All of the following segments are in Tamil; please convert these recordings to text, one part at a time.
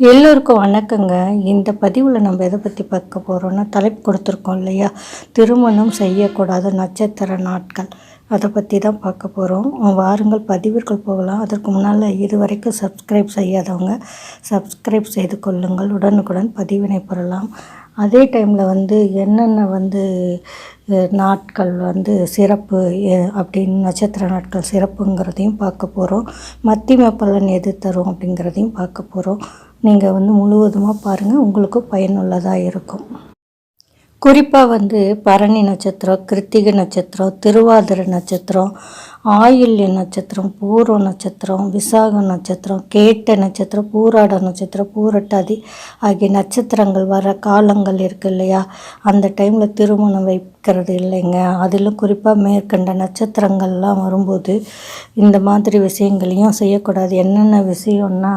எல்லோருக்கும் வணக்கங்க. இந்த பதிவில் நம்ம எதை பற்றி பார்க்க போகிறோம்னா தலைப்பு கொடுத்துருக்கோம் இல்லையா? திருமணம் செய்யக்கூடாத நட்சத்திர நாட்கள். அதை பற்றி தான் பார்க்க போகிறோம் வாருங்கள் பதிவிற்குள் போகலாம். அதற்கு முன்னால் இது வரைக்கும் சப்ஸ்கிரைப் செய்யாதவங்க சப்ஸ்கிரைப் செய்து கொள்ளுங்கள். உடனுக்குடன் பதிவினை பெறலாம். அதே டைமில் வந்து என்னென்ன வந்து நாட்கள் வந்து சிறப்பு அப்படின்னு நட்சத்திர நாட்கள் சிறப்புங்கிறதையும் பார்க்க போகிறோம் மத்திம பலன் எது தரும் அப்படிங்கிறதையும் பார்க்க போகிறோம் நீங்கள் வந்து முழுவதுமாக பாருங்கள் உங்களுக்கும் பயனுள்ளதாக இருக்கும். குறிப்பாக வந்து பரணி நட்சத்திரம் கிருத்திகை நட்சத்திரம் திருவாதிரை நட்சத்திரம் ஆயுள்ய நட்சத்திரம் பூர்வ நட்சத்திரம் விசாக நட்சத்திரம் கேட்ட நட்சத்திரம் பூராட நட்சத்திரம் பூரட்டாதி ஆகிய நட்சத்திரங்கள் வர காலங்கள் இருக்கு இல்லையா? அந்த டைமில் திருமணம் வைக்கிறது இல்லைங்க. அதிலும் குறிப்பாக மேற்கண்ட நட்சத்திரங்கள்லாம் வரும்போது இந்த மாதிரி விஷயங்களையும் செய்யக்கூடாது. என்னென்ன விஷயம்னா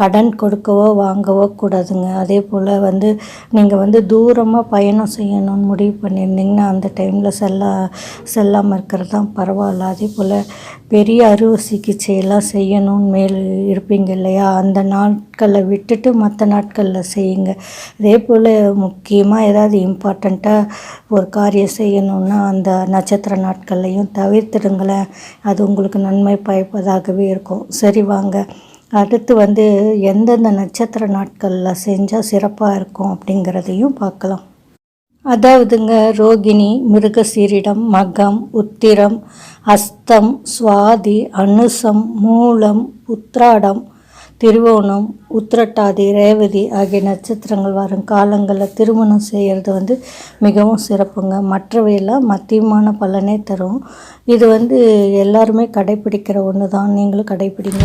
கடன் கொடுக்கவோ வாங்கவோ கூடாதுங்க. அதே போல் வந்து நீங்கள் வந்து தூரமாக பயணம் செய்யணும்னு முடிவு பண்ணியிருந்தீங்கன்னா அந்த டைமில் செல்லா செல்லாமல் இருக்கிறது தான் பரவாயில்ல. அதே போல் பெரிய அறுவை சிகிச்சையெல்லாம் செய்யணும்னு மேல் இருப்பீங்க இல்லையா? அந்த நாட்களை விட்டுட்டு மற்ற நாட்களில் செய்யுங்க. அதே போல் முக்கியமாக ஏதாவது இம்பார்ட்டண்ட்டாக ஒரு காரியம் செய்யணும்னா அந்த நட்சத்திர நாட்கள்லையும் தவிர்த்துடுங்களேன். அது உங்களுக்கு நன்மை பயப்பதாகவே இருக்கும். சரி வாங்க. அடுத்து வந்து எந்தெந்த நட்சத்திர நாட்களில் செஞ்சால் சிறப்பாக இருக்கும் அப்படிங்கிறதையும் பார்க்கலாம். அதாவதுங்க ரோகிணி மிருகசீரிடம் மகம் உத்திரம் அஸ்தம் சுவாதி அனுசம் மூலம் உத்ராடம் திருவோணம் உத்திரட்டாதி ரேவதி ஆகிய நட்சத்திரங்கள் வரும் காலங்களில் திருமணம் செய்கிறது வந்து மிகவும் சிறப்புங்க. மற்றவையெல்லாம் மத்தியமான பலனே தரும். இது வந்து எல்லாருமே கடைப்பிடிக்கிற ஒன்று தான் நீங்களும் கடைப்பிடிங்க